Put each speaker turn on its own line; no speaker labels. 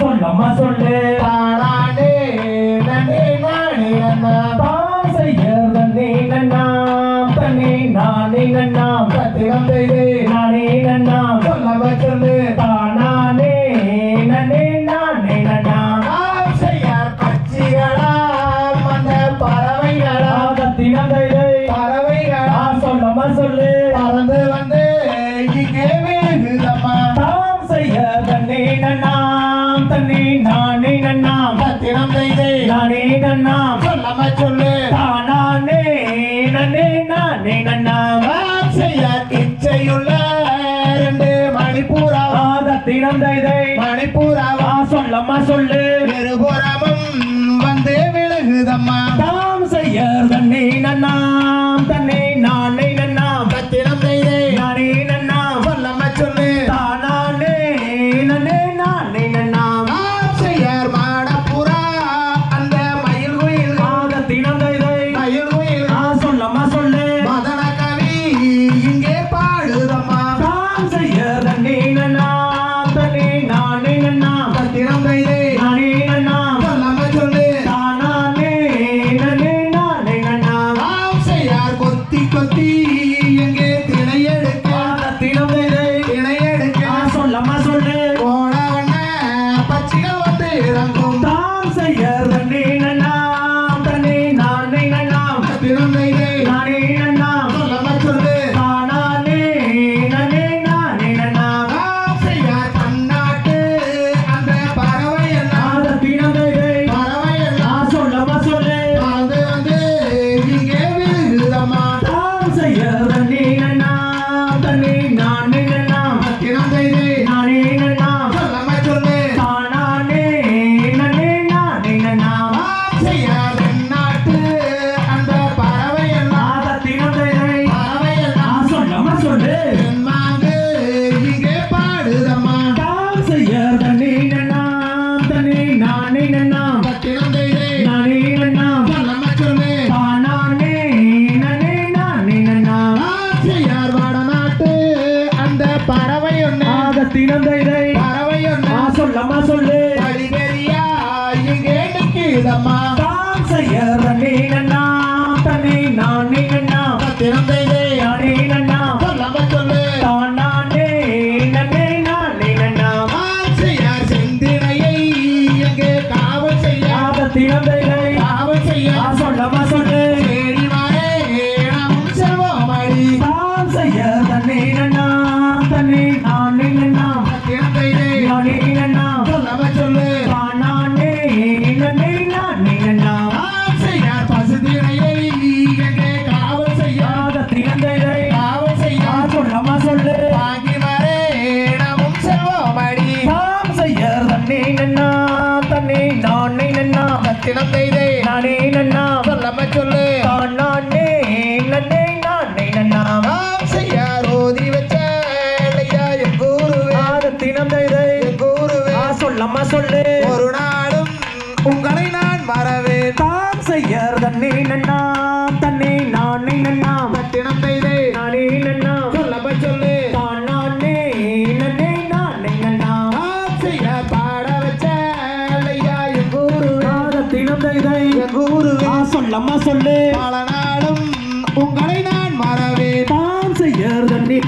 சொல்லம்மா சொல்லு
தானானே நன்னே நானே நன்னா
தாம் செய்யர் தன்னே நன்னாம் தன்னே நானே நன்னாம்
சத்திரம் செய்து
நானே
சொல்லவ சொல்லு
தானானே நன்னே நானே நன்னாம்
நாம் செய்யார் பட்சிகளாம் அந்த பறவைகளா
ஆகத்தினம் தைதை
பறவைகளா
சொல்லம்மா சொல்லு.
பறந்து
நன்னாம் தன்னே நானே நன்னாம்
சத்திரம் செய்து.
நானே நன்னாம்
சொல்லம சொல்லு.
தானானே நன்னே நானே நன்னாம்
நாம் செய்யார் இச்சையுள்ள ரெண்டு மணிப்பூராவா
ஆகத்தினம் தைதை
மணிப்பூராவா
சொல்லம்மா சொல்லு.
இருபுறமும் வந்து விழுகுதம்மா.
पति தன்னே நானே நன்னாம்
சத்திரம் செய்து?
நானே நன்னாம்
சொல்லம சொல்லு.
தானானே நன்னே நானே நன்னாம்
நாம் செய்யார் தென்னாட்டு அந்த பறவை எல்லாம்.
ஆகத்தினம் தைதை
பறவை எல்லாம்.
சொல்லம்மா சொல்லு.
தென்மாங்கு இங்கே பாடுதம்மா
சொல்லம்மா சொல்லு.
வழிபெரியா இங்கே நிற்குதம்மா
தாம் செய்யர் தன்னே நன்னாம் தன்னே நானே நன்னாம்
சத்திரம் செய்து.
நானே நன்னாம்
சொல்லம சொல்லு.
தானானே நன்னே நானே
நாம் செய்யார் செந்தினையை எங்கே காவல் செய்ய.
ஆகத்தினம் தைதை
சத்திரம் செய்து.
நானே நன்னாம்
சொல்லம சொல்லு.
தானானே நன்னே நானே நன்னாம்
நாம் செய்யார் ஓதி வச்ச ஐயா என் குருவே
ஆகத்தினம் தைதை
என் குருவே
ஆ சொல்லம்மா சொல்லு.
ஒரு நாளும் உங்களை நான் மறவேன்.
தாம் செய்யர் தன்னே நன்னாம் தன்னே ஆகத்தினம் தைதை
என் குருவே
ஆ சொல்லம்மா சொல்லு.
பல நாளும் உங்களை நான் மறவேன்.
தாம் செய்யர் தன்னே